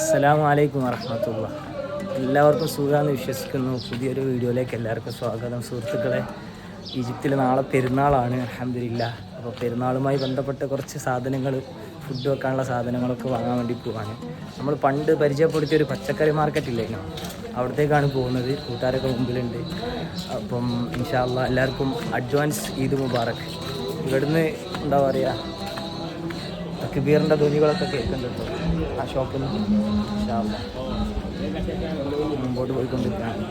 അസ്സലാമു അലൈക്കും വറഹമത്തുള്ള. എല്ലാവർക്കും സുഖമാണെന്ന് വിശ്വസിക്കുന്നു. പുതിയൊരു വീഡിയോയിലേക്ക് എല്ലാവർക്കും സ്വാഗതം. സുഹൃത്തുക്കളെ ഈജിപ്തിൽ നാളെ പെരുന്നാളാണ് അലഹമില്ല അപ്പോൾ പെരുന്നാളുമായി ബന്ധപ്പെട്ട കുറച്ച് സാധനങ്ങൾ ഫുഡ് വെക്കാനുള്ള സാധനങ്ങളൊക്കെ വാങ്ങാൻ വേണ്ടി പോവാണ്. നമ്മൾ പണ്ട് പരിചയപ്പെടുത്തിയ ഒരു പച്ചക്കറി മാർക്കറ്റ് ഇല്ലായിരുന്നു അവിടത്തേക്കാണ് പോകുന്നത്. കൂട്ടുകാരൊക്കെ മുമ്പിലുണ്ട്. അപ്പം ഇൻഷാല്ല എല്ലാവർക്കും അഡ്വാൻസ് ഈദ് മുബാറക്. ഇവിടുന്ന് എന്താ പറയുക തക്ബീറിന്റെ ധ്വനികളൊക്കെ കേൾക്കുന്നുണ്ട്? ആ അല്ലാ. മുമ്പോട്ട് പോയിക്കൊണ്ടിരിക്കുകയാണ്.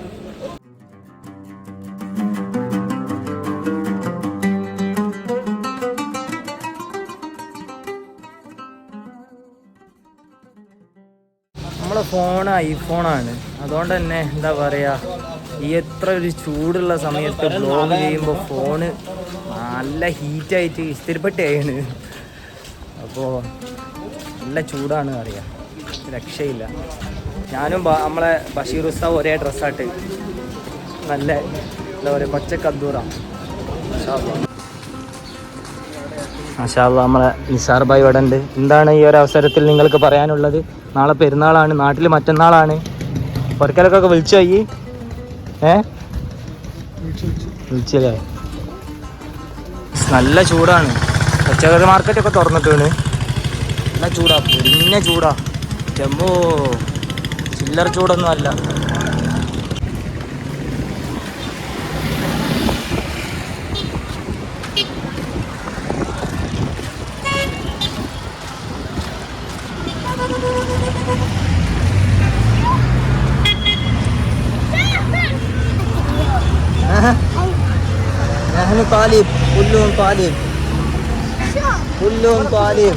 നമ്മളെ ഫോൺ ഐഫോണാണ് അതുകൊണ്ട് തന്നെ എന്താ പറയുക ഈ എത്ര ഒരു ചൂടുള്ള സമയത്ത് ബ്ലോഗ് ചെയ്യുമ്പോൾ ഫോണ് നല്ല ഹീറ്റായിട്ട് ഇസ്തിരിപ്പെട്ടാണ് അപ്പോൾ നല്ല ചൂടാണ് അറിയാം. രക്ഷയില്ല. ഞാനും നമ്മളെ ബഷീർ ഉസ്താവ് ഒരേ ഡ്രസ്സായിട്ട്. നല്ല എന്താ പറയുക പച്ചക്കന്തൂറ മാഷാല്ല നമ്മളെ നിസാർ ഭായ് ഇവിടെ ഉണ്ട്. എന്താണ് ഈ ഒരു അവസരത്തിൽ നിങ്ങൾക്ക് പറയാനുള്ളത്? നാളെ പെരുന്നാളാണ് നാട്ടിൽ മറ്റന്നാളാണ്. പൊരക്കലൊക്കെ വിളിച്ചു പോയി. ഏ? വിളിച്ചല്ലേ നല്ല ചൂടാണ്. പച്ചക്കറി മാർക്കറ്റൊക്കെ തുറന്നിട്ടാണ്. നല്ല ചൂടാ പൊരിഞ്ഞ ചൂടാ ചെമ്പോ ചില്ലറ ചൂടൊന്നും അല്ല نحن طالب كلهم طالب كلهم طالب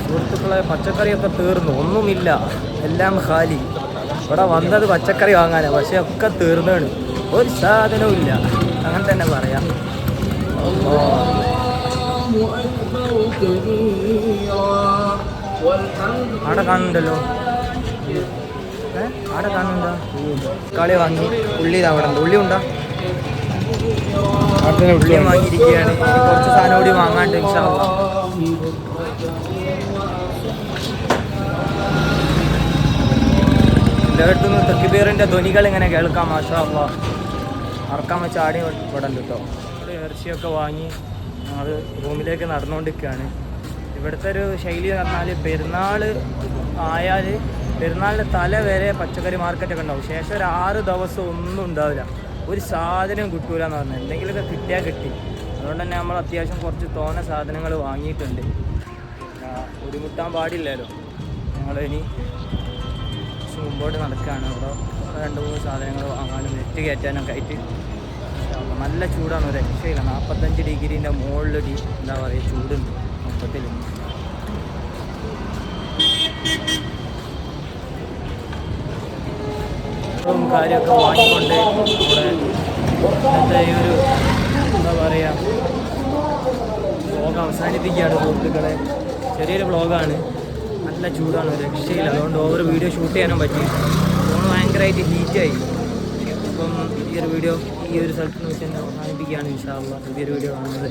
സുഹൃത്തുക്കളെ പച്ചക്കറിയൊക്കെ തീർന്നു. ഒന്നുമില്ല. എല്ലാം ഖാലി. ഇവിടെ വന്നത് പച്ചക്കറി വാങ്ങാനാണ് പക്ഷെ ഒക്കെ തീർന്നാണ് ഒരു സാധനവും ഇല്ല. അങ്ങനെ തന്നെ പറയാം. ആടെ കാണുന്നുണ്ടല്ലോ. ആടെ കാണുന്നുണ്ടോ? കളി വാങ്ങി. ഉള്ളി അവിടെ ഉള്ളി ഉണ്ടോ? ഉള്ളി വാങ്ങിയിരിക്കുകയാണ്. കുറച്ച് സാധനം കൂടി വാങ്ങാണ്ട് ഇൻഷാ അള്ളാ. എല്ലായിടത്തുനിന്ന് തെക്കുപേറിന്റെ ധ്വനികൾ ഇങ്ങനെ കേൾക്കാം മാഷാ അറക്കാൻ വെച്ച് ആടി ഇവിടെ കേട്ടോ ഇറച്ചിയൊക്കെ വാങ്ങി ഞങ്ങൾ റൂമിലേക്ക് നടന്നുകൊണ്ടിരിക്കുകയാണ് ഇവിടുത്തെ ഒരു ശൈലി എന്ന് പറഞ്ഞാൽ പെരുന്നാൾ ആയാൽ പെരുന്നാളിന്റെ തല വരെ പച്ചക്കറി മാർക്കറ്റൊക്കെ ഉണ്ടാവും. ശേഷം ഒരു ആറ് ദിവസം ഒന്നും ഉണ്ടാവില്ല. ഒരു സാധനം കിട്ടൂല എന്ന് പറഞ്ഞാൽ എന്തെങ്കിലുമൊക്കെ കിട്ടിയാൽ കിട്ടി. അതുകൊണ്ട് തന്നെ നമ്മൾ അത്യാവശ്യം കുറച്ച് തോന്ന സാധനങ്ങൾ വാങ്ങിയിട്ടുണ്ട്. ഒരുമുട്ടാൻ പാടില്ലല്ലോ. ഞങ്ങളിനി മുമ്പോട്ട് നടക്കുകയാണ്. അവിടെ രണ്ട് മൂന്ന് സാധനങ്ങൾ വാങ്ങാനും നെറ്റ് കയറ്റാനൊക്കെ ആയിട്ട്. നല്ല ചൂടാണ് ഒരു രക്ഷയില്ല. നാൽപ്പത്തഞ്ച് ഡിഗ്രീന്റെ മുകളിലൊരു എന്താ പറയുക ചൂടുണ്ട് മൊത്തത്തിൽ. കാര്യമൊക്കെ വാങ്ങിക്കൊണ്ട് നമ്മുടെ ഇന്നത്തെ ഈ ഒരു എന്താ പറയുക വ്ളോഗ് അവസാനിപ്പിക്കുകയാണ് സുഹൃത്തുക്കളെ. ചെറിയൊരു വ്ളോഗാണ് നല്ല ചൂടാണ് രക്ഷയില്ല. അതുകൊണ്ട് ഓവർ വീഡിയോ ഷൂട്ട് ചെയ്യാനും പറ്റി. ഫോൺ ഭയങ്കരമായിട്ട് ഹീറ്റായി അപ്പം ഒരു വീഡിയോ ഈ ഒരു സ്ഥലത്ത് നിന്ന് വെച്ച് തന്നെ അവസാനിപ്പിക്കുകയാണ് ഇൻഷാല്ല പുതിയൊരു വീഡിയോ കാണുന്നത്